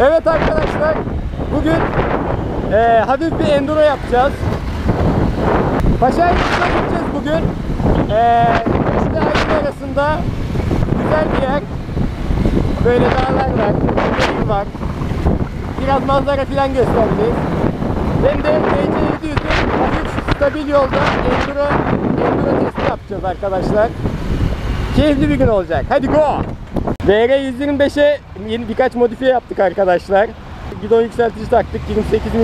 Evet arkadaşlar, bugün eee hafif bir enduro yapacağız. Paşaylısı'na gideceğiz bugün. Üçlü Aydın arasında güzel bir yer. Böyle dağlar var, nehir var. Biraz manzara falan göstereceğiz. Hem de TC700'ün hafif stabil yolda enduro, enduro testi yapacağız arkadaşlar. Keyifli bir gün olacak. Hadi go! VR 125'e yeni birkaç modifiye yaptık arkadaşlar. Gidon yükseltici taktık. 28 mm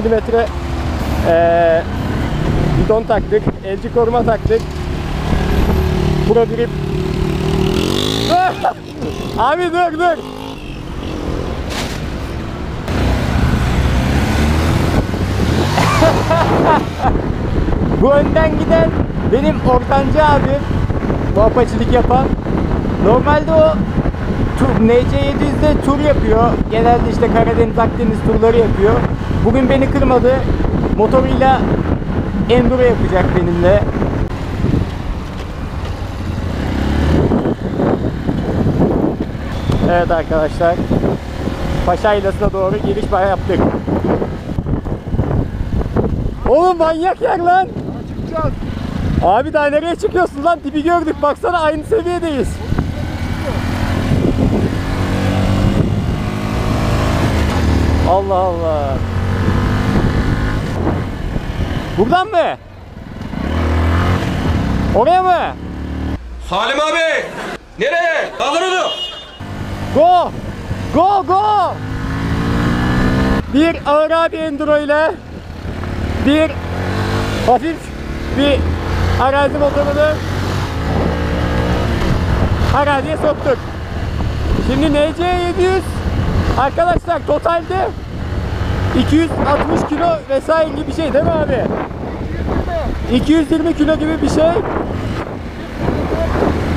eee gidon taktık. Elci koruma taktık. Pro grip. Abi dur dur. Bu önden giden benim ortancı abim. Apaçilik yapan. Normalde o tur, NC700'de tur yapıyor. Genelde işte Karadeniz, Akdeniz turları yapıyor. Bugün beni kırmadı. Motoruyla enduro yapacak benimle. Evet arkadaşlar. Paşa İlası'na doğru giriş yaptık. Oğlum manyak yer lan. Çıkacağız. Abi daha nereye çıkıyorsun lan? Dibi gördük. Baksana aynı seviyedeyiz. Allah Allah. Buradan mı? Oraya mı? Salim abi! Nereye? Kaldır onu! Go! Go go! Bir ağır abi enduro ile bir hafif bir arazi motorunu araziye soktuk. Şimdi NC700 arkadaşlar totalde 260 kilo vesaire gibi bir şey değil mi abi? 220 kilo gibi bir şey.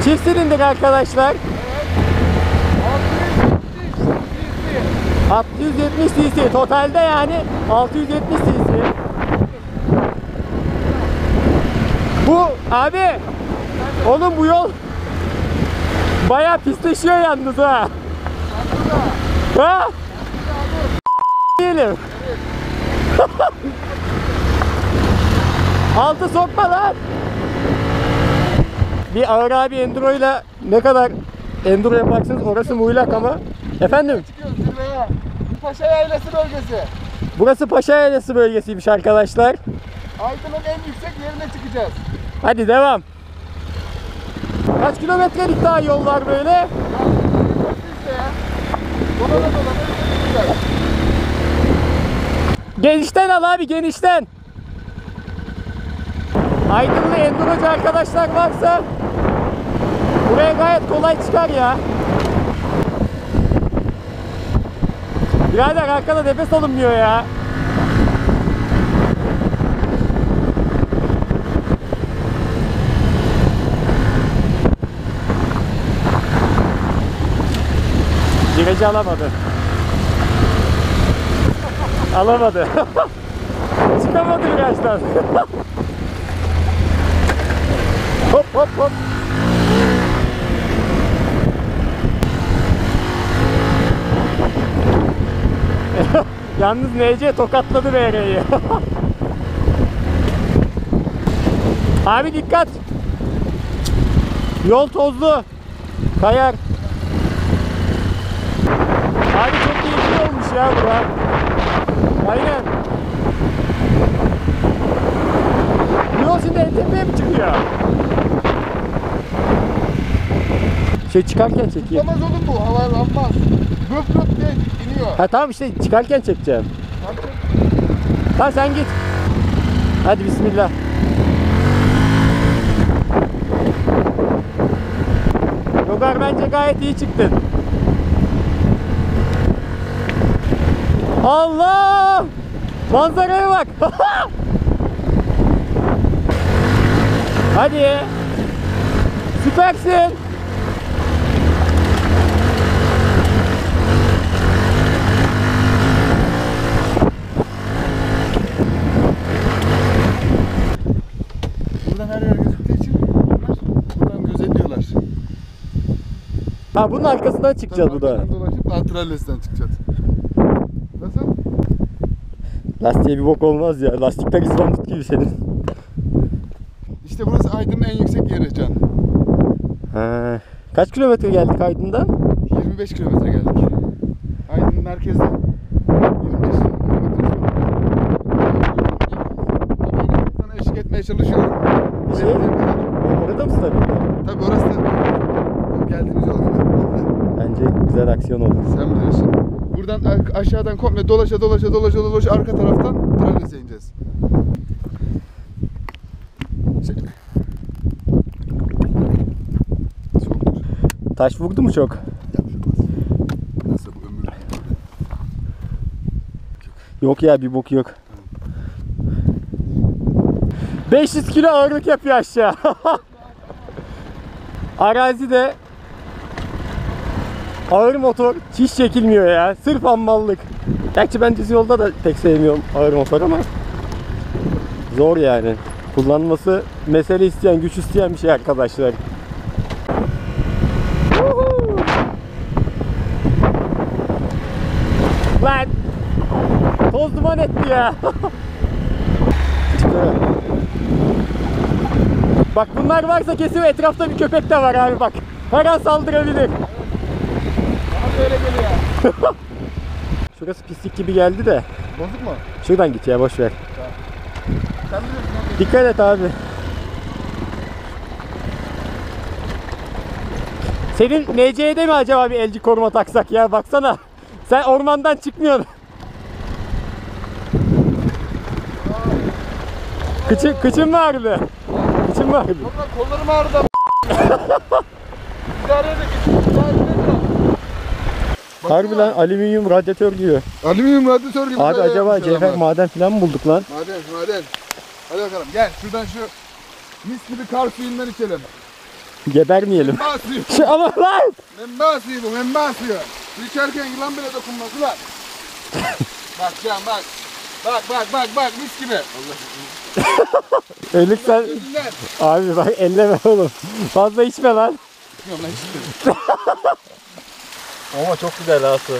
Çift silindir arkadaşlar. 670 cc totalde yani 670 cc. Bu abi oğlum bu yol bayağı pisleşiyor yalnız ha. Ha? Diyelim. Altı sokma lan. Bir ağır abi enduro ile ne kadar enduro yaparsınız orası muğlak ama. Efendim? Çıkıyoruz zirveye. Paşa Yaylası bölgesi. Burası Paşa Yaylası bölgesiymiş arkadaşlar. Aydın'ın en yüksek yerine çıkacağız. Hadi devam. Kaç kilometrelik daha yol var böyle? İşte ya. Dolana dolana çıkacağız. Genişten al abi genişten. Aydınlı endurocu arkadaşlar varsa buraya gayet kolay çıkar ya. Birader arkada nefes alınmıyor ya. Virajı alamadı. Alamadı. Çıkamadı virajdan. hop hop hop. Yalnız NC tokatladı VR'yi. Abi dikkat. Yol tozlu. Kayar. Abi çok keyifli olmuş ya bura. Aynen. Yol şimdi en tepeye mi çıkıyor? Şey çıkarken çekeyim. Tutamaz oğlum bu. Havalanmaz. Röp röp diye iniyor. Ha tamam işte çıkarken çekeceğim. Artık Tamam sen git. Hadi bismillah. Logar bence gayet iyi çıktın. Allah! Manzaraya bak. Hadi. Süpersin. buradan her yer gözüktüğü için bunlar buradan gözetliyorlar. Ha bunun arkasından çıkacağız bu da. Dolaşıp Antrales'ten çıkacağız. Lastiğe bir bok olmaz ya. Lastikler İzbandut gibi senin. İşte burası Aydın'ın en yüksek yeri Can. Ha. Kaç kilometre geldik Aydın'dan? 25 kilometre geldik. Aydın merkezden 25 kilometre. Sana eşlik etmeye çalışıyorum. Şey, Gidebildiğim kadar. orada mı stabil? Tabii orası da geldiğimiz yol gibi. Bence güzel aksiyon oldu. Sen bilirsin. Buradan aşağıdan komple dolaşa dolaşa dolaşa dolaşa arka taraftan Trabzon'a ineceğiz. Şey... Soğuktur. Taş vurdu mu çok? Nasıl bu ömür? Yok ya bir bok yok. 500 kilo ağırlık yapıyor aşağı. Arazide ağır motor hiç çekilmiyor ya. Sırf ammallık. Gerçi ben düz yolda da pek sevmiyorum ağır motor ama zor yani. Kullanması mesele isteyen, güç isteyen bir şey arkadaşlar. Lan Toz duman etti ya. Bak bunlar varsa kesin etrafta bir köpek de var abi bak. Her an saldırabilir. Böyle geliyor. Şurası pislik gibi geldi de. Bozuk mu? Şuradan git ya boş ver. Sen bilirsin. Dikkat et abi. Senin NC'de mi acaba bir elci koruma taksak ya baksana. Sen ormandan çıkmıyorsun. Kıçın, kıçın mı ağrıdı? Kıçın mı ağrıdı? Kollarım ağrıdı. İdare edin. İdare edin. Harbi lan alüminyum radyatör gibi. Alüminyum radyatör gibi. Abi acaba cevher maden falan mı bulduk lan? Maden, maden. Hadi bakalım gel şuradan şu mis gibi kar suyundan içelim. Gebermeyelim. Memba suyu. Şu ama lan! Memba suyu bu, memba suyu. Su içerken yılan bile dokunmaz ulan. bak Can bak. Bak bak bak bak mis gibi. Allah Ölük sen... gözünden. Abi bak elleme oğlum. Fazla içme lan. Yok lan içtim. Ama çok güzel ha su.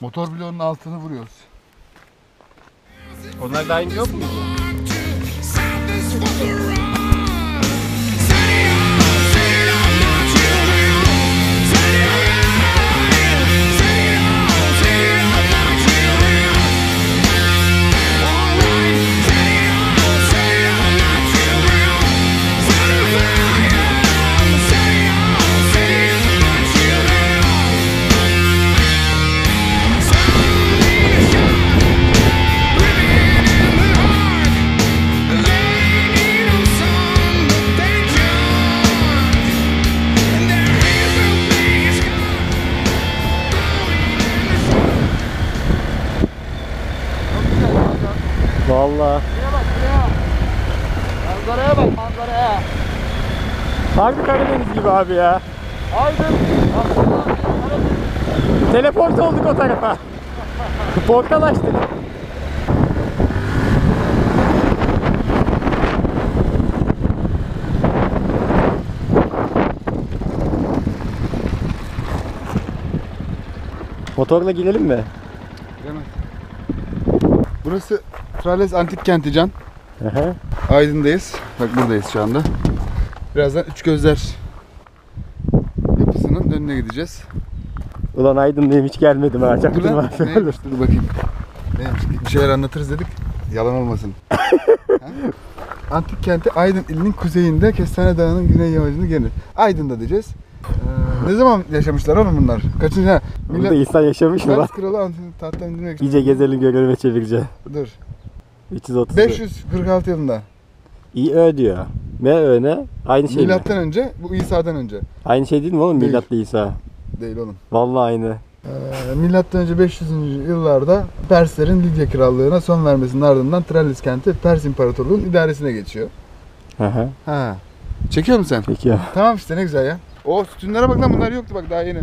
Motor bloğunun altını vuruyoruz. Onlar daha önce yok mu? Valla. Şuraya bak şuraya. Manzaraya bak manzaraya. Harbi Karadeniz gibi abi ya. Aydın. Teleport olduk o tarafa. Portal açtık. Motorla girelim mi? Mi? Burası Trales Antik Kenti Can. Aha. Aydın'dayız. Bak buradayız şu anda. Birazdan Üç Gözler yapısının önüne gideceğiz. Ulan Aydın'dayım hiç gelmedim ha. Çaktırma. Neymiş dur bakayım. Neymiş bir şeyler anlatırız dedik. Yalan olmasın. Antik kenti Aydın ilinin kuzeyinde Kestane Dağı'nın güney yamacını gelir. Aydın'da diyeceğiz. Ee, ne zaman yaşamışlar oğlum bunlar? Kaçıncı? Ha, Burada millet insan yaşamış mı lan? Kralı Antik tahttan indirmek İyice gezelim görelim ve çevireceğim. Dur. 330. 546 yılında. İ Ö diyor. M Ö ne? Aynı şey mi? Milattan önce, bu İsa'dan önce. Aynı şey değil mi oğlum Değil. milatlı İsa? Değil oğlum. Vallahi aynı. Ee, milattan önce 500. yıllarda Perslerin Lidya Krallığı'na son vermesinin ardından Tralles kenti Pers İmparatorluğu'nun idaresine geçiyor. Aha. Ha. Çekiyor musun sen? Peki ya. Tamam işte ne güzel ya. O sütunlara bak lan bunlar yoktu bak daha yeni.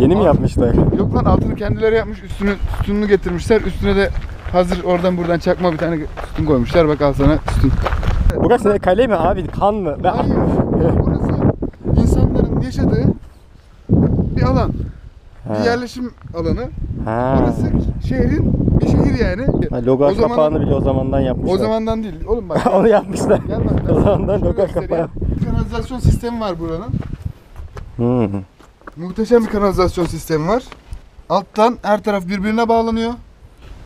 Yeni mi yapmışlar? Yok lan altını kendileri yapmış üstünü sütununu getirmişler. Üstüne de hazır oradan buradan çakma bir tane sütun koymuşlar. Bak al sana sütun. Burası ne kale mi abi? Kan mı? Ben... Hayır. Burası insanların yaşadığı bir alan. Bir yerleşim alanı. Ha. Burası şehrin bir şehir yani. Ha, Logar O zaman- kapağını bile o zamandan yapmışlar. O zamandan değil. Oğlum bak. Onu yapmışlar. Gel bak. o zamandan göstereyim. kapağı. Kanalizasyon sistemi var buranın. Hmm. Muhteşem bir kanalizasyon sistemi var. Alttan her taraf birbirine bağlanıyor.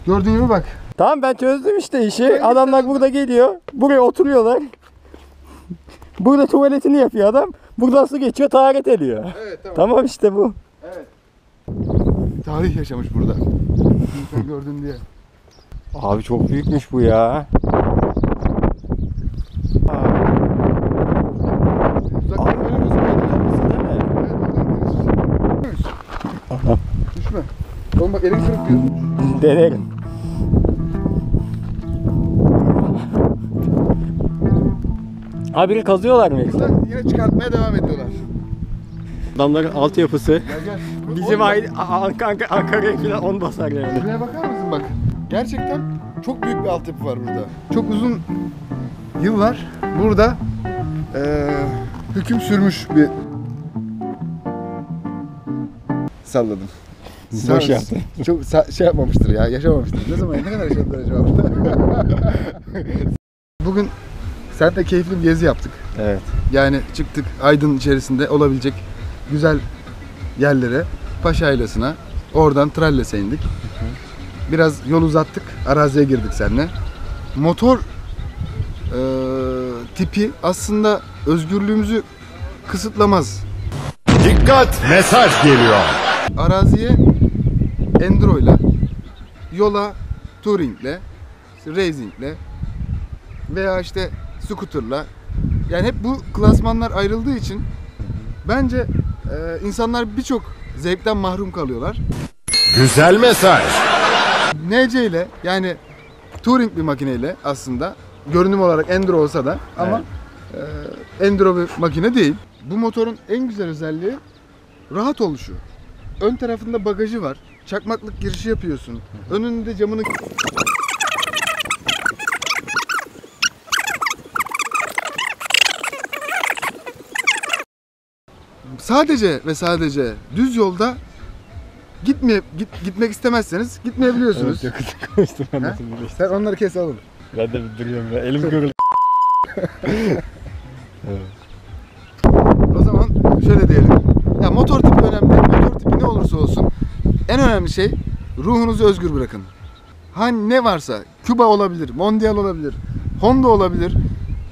Gördüğün gibi bak. Tamam ben çözdüm işte işi. Adamlar burada geliyor. Buraya oturuyorlar. Burada tuvaletini yapıyor adam. Buradan su geçiyor taharet ediyor. Evet tamam. Tamam işte bu. Evet. Tarih yaşamış burada. Sen gördün diye. Abi çok büyükmüş bu ya. Uzaktan böyle gözükmüyor. Değil mi? Evet, buradan giriş. Düşme. Oğlum bak elin kırık diyor. Denerim. Abi biri kazıyorlar mı yoksa? Yine çıkartmaya devam ediyorlar. Adamların altyapısı Gel gel. bizim Oğlum, aynı Ank- Ank- Ankara'ya falan 10 basar yani. Şuraya bakar mısın bak. Gerçekten çok büyük bir altyapı var burada. Çok uzun yıllar burada eee, hüküm sürmüş bir salladım. Boş Sen- yaptın. Çok sa- şey yapmamıştır ya, yaşamamıştır. Ne zaman, ne kadar yaşadılar acaba? Bugün sen de keyifli bir gezi yaptık. Evet. Yani çıktık Aydın içerisinde olabilecek güzel yerlere, Paşa Yaylası'na, oradan Tralles'e indik. Biraz yol uzattık, araziye girdik seninle. Motor eee, tipi aslında özgürlüğümüzü kısıtlamaz. Dikkat mesaj geliyor. Araziye Enduro'yla, yola Touring'le, işte Racing'le veya işte Scooter'la yani hep bu klasmanlar ayrıldığı için bence e, insanlar birçok zevkten mahrum kalıyorlar. Güzel mesaj. NC ile yani Touring bir makineyle aslında görünüm olarak Enduro olsa da ama e, Enduro bir makine değil. Bu motorun en güzel özelliği rahat oluşu. Ön tarafında bagajı var. Çakmaklık girişi yapıyorsun. Önünde camını Sadece ve sadece düz yolda gitmeye git, gitmek istemezseniz gitmeyebiliyorsunuz. Evet, çok konuştum Ha? Sen onları kes alın. Ben de bir duruyorum ya. Elim görüldü. O zaman şöyle diyelim. Ya motor tipi önemli. değil. Motor tipi ne olursa olsun en önemli şey ruhunuzu özgür bırakın. Hani ne varsa Küba olabilir, Mondial olabilir, Honda olabilir,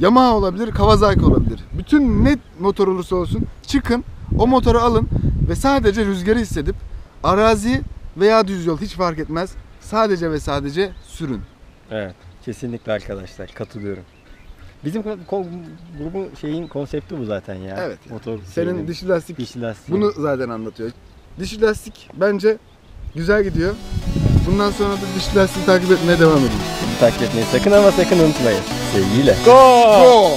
Yamaha olabilir, Kawasaki olabilir. Bütün ne motor olursa olsun çıkın, o motoru alın ve sadece rüzgarı hissedip arazi veya düz yol hiç fark etmez. Sadece ve sadece sürün. Evet. Kesinlikle arkadaşlar. Katılıyorum. Bizim grubun şeyin konsepti bu zaten ya. Evet. Motor Senin şeyinin, dişli lastik dişli lastiği. Bunu zaten anlatıyor. Dişli lastik bence güzel gidiyor. Bundan sonra da dişli lastiği takip etmeye devam edin. takip etmeyi sakın ama sakın unutmayın. Sevgiyle. Go!